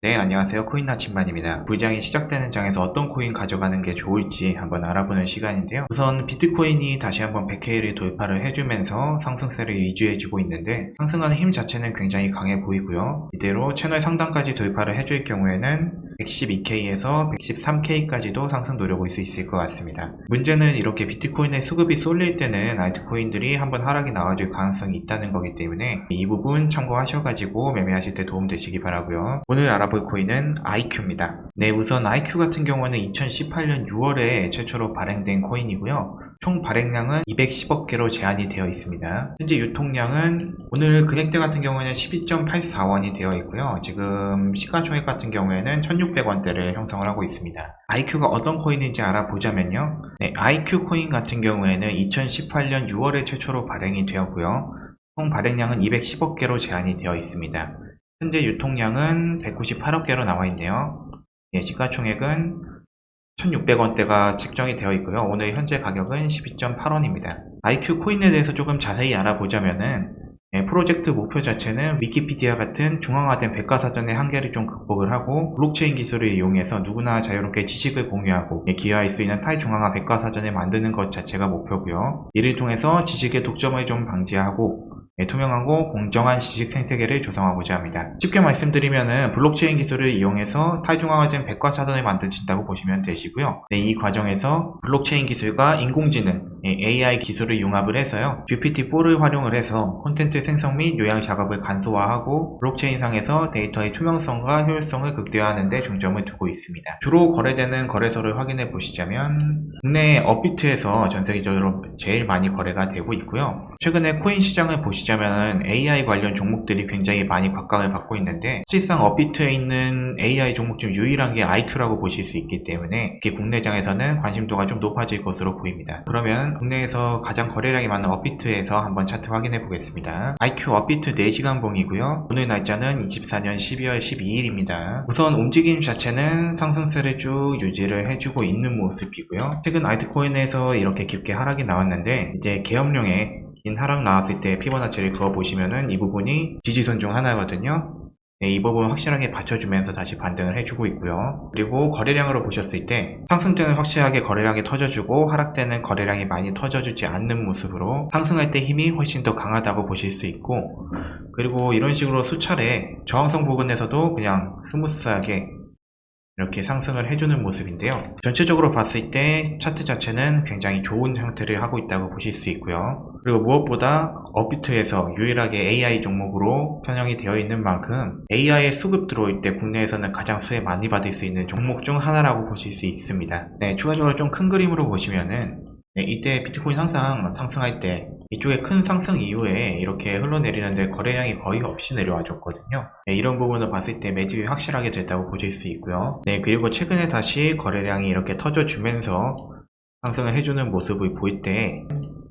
네, 안녕하세요. 코인 나침반입니다. 불장이 시작되는 장에서 어떤 코인 가져가는 게 좋을지 한번 알아보는 시간인데요. 우선 비트코인이 다시 한번 100K를 돌파를 해주면서 상승세를 유지해주고 있는데 상승하는 힘 자체는 굉장히 강해 보이고요. 이대로 채널 상단까지 돌파를 해줄 경우에는 112K에서 113K까지도 상승 노려볼 수 있을 것 같습니다. 문제는 이렇게 비트코인의 수급이 쏠릴 때는 알트코인들이 한번 하락이 나와줄 가능성이 있다는 거기 때문에 이 부분 참고하셔가지고 매매하실 때 도움 되시기 바라고요. 오늘 알아 볼 코인은 IQ입니다. 네, 우선 IQ 같은 경우는 2018년 6월에 최초로 발행된 코인이고요. 총 발행량은 210억 개로 제한이 되어 있습니다. 현재 유통량은 오늘 금액대 같은 경우에는 12.84원이 되어 있고요. 지금 시가총액 같은 경우에는 1,600원대를 형성을 하고 있습니다. IQ가 어떤 코인인지 알아보자면요. 네, IQ 코인 같은 경우에는 2018년 6월에 최초로 발행이 되었고요. 총 발행량은 210억 개로 제한이 되어 있습니다. 현재 유통량은 198억 개로 나와 있네요. 예, 시가총액은 1,600원대가 책정이 되어 있고요. 오늘 현재 가격은 12.8원입니다. IQ 코인에 대해서 조금 자세히 알아보자면은 예, 프로젝트 목표 자체는 위키피디아 같은 중앙화된 백과사전의 한계를 좀 극복을 하고 블록체인 기술을 이용해서 누구나 자유롭게 지식을 공유하고 예, 기여할 수 있는 탈중앙화 백과사전을 만드는 것 자체가 목표고요. 이를 통해서 지식의 독점을 좀 방지하고 예, 투명하고 공정한 지식 생태계를 조성하고자 합니다. 쉽게 말씀드리면은 블록체인 기술을 이용해서 탈중앙화된 백과사전을 만드신다고 보시면 되시고요. 네, 이 과정에서 블록체인 기술과 인공지능, 예, AI 기술을 융합을 해서요. GPT-4를 활용을 해서 콘텐츠 생성 및 요약 작업을 간소화하고 블록체인상에서 데이터의 투명성과 효율성을 극대화하는 데 중점을 두고 있습니다. 주로 거래되는 거래소를 확인해 보시자면 국내 업비트에서 전 세계적으로 제일 많이 거래가 되고 있고요. 최근에 코인 시장을 보시자면 AI 관련 종목들이 굉장히 많이 각광을 받고 있는데 실상 업비트에 있는 AI 종목 중 유일한 게 IQ라고 보실 수 있기 때문에 국내장에서는 관심도가 좀 높아질 것으로 보입니다. 그러면 국내에서 가장 거래량이 많은 업비트에서 한번 차트 확인해 보겠습니다. IQ 업비트 4시간 봉이고요. 오늘 날짜는 24년 12월 12일입니다. 우선 움직임 자체는 상승세를 쭉 유지를 해주고 있는 모습이고요. 최근 알트코인에서 이렇게 깊게 하락이 나왔는데 이제 계엄령에 긴 하락 나왔을 때 피보나치를 그어보시면은 이 부분이 지지선 중 하나거든요. 네, 이 부분 확실하게 받쳐주면서 다시 반등을 해주고 있고요. 그리고 거래량으로 보셨을 때 상승 때는 확실하게 거래량이 터져주고 하락 때는 거래량이 많이 터져주지 않는 모습으로 상승할 때 힘이 훨씬 더 강하다고 보실 수 있고 그리고 이런 식으로 수차례 저항성 부근에서도 그냥 스무스하게 이렇게 상승을 해주는 모습인데요. 전체적으로 봤을 때 차트 자체는 굉장히 좋은 형태를 하고 있다고 보실 수 있고요. 그리고 무엇보다 업비트에서 유일하게 AI 종목으로 편향이 되어 있는 만큼 AI의 수급 들어올 때 국내에서는 가장 수혜 많이 받을 수 있는 종목 중 하나라고 보실 수 있습니다. 네, 추가적으로 좀 큰 그림으로 보시면은 네, 이때 비트코인 항상 상승할 때 이쪽에 큰 상승 이후에 이렇게 흘러내리는데 거래량이 거의 없이 내려와 줬거든요. 네, 이런 부분을 봤을 때 매집이 확실하게 됐다고 보실 수 있고요. 네, 그리고 최근에 다시 거래량이 이렇게 터져주면서 상승을 해주는 모습을 볼때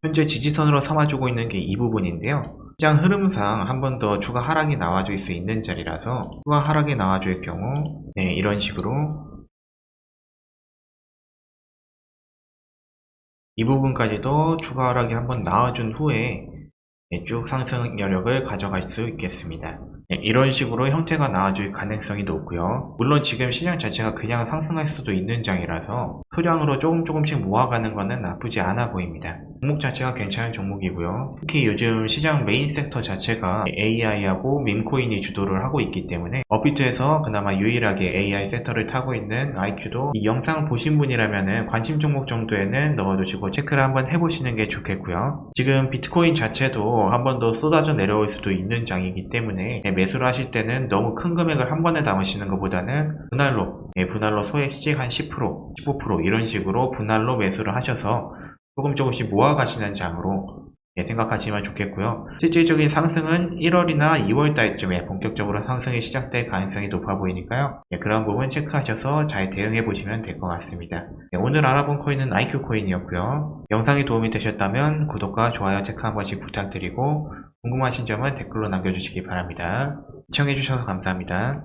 현재 지지선으로 삼아주고 있는 게 이 부분인데요. 시장 흐름상 한 번 더 추가 하락이 나와줄 수 있는 자리라서 추가 하락이 나와줄 경우 네, 이런 식으로 이 부분까지도 추가 하락이 한번 나와준 후에 네, 쭉 상승 여력을 가져갈 수 있겠습니다. 네, 이런 식으로 형태가 나와줄 가능성이 높고요. 물론 지금 시장 자체가 그냥 상승할 수도 있는 장이라서 소량으로 조금 조금씩 모아가는 것은 나쁘지 않아 보입니다. 종목 자체가 괜찮은 종목이고요. 특히 요즘 시장 메인 섹터 자체가 AI하고 밈코인이 주도를 하고 있기 때문에 업비트에서 그나마 유일하게 AI 섹터를 타고 있는 IQ도 이 영상 보신 분이라면 관심 종목 정도에는 넣어두시고 체크를 한번 해보시는 게 좋겠고요. 지금 비트코인 자체도 한 번 더 쏟아져 내려올 수도 있는 장이기 때문에 매수를 하실 때는 너무 큰 금액을 한 번에 담으시는 것보다는 분할로 예, 분할로 소액씩 한 10% 15% 이런 식으로 분할로 매수를 하셔서 조금 조금씩 모아가시는 장으로 예, 생각하시면 좋겠고요. 실질적인 상승은 1월이나 2월 달쯤에 본격적으로 상승이 시작될 가능성이 높아 보이니까요. 예, 그런 부분 체크하셔서 잘 대응해 보시면 될 것 같습니다. 예, 오늘 알아본 코인은 IQ 코인이었고요. 영상이 도움이 되셨다면 구독과 좋아요 체크 한 번씩 부탁드리고 궁금하신 점은 댓글로 남겨주시기 바랍니다. 시청해주셔서 감사합니다.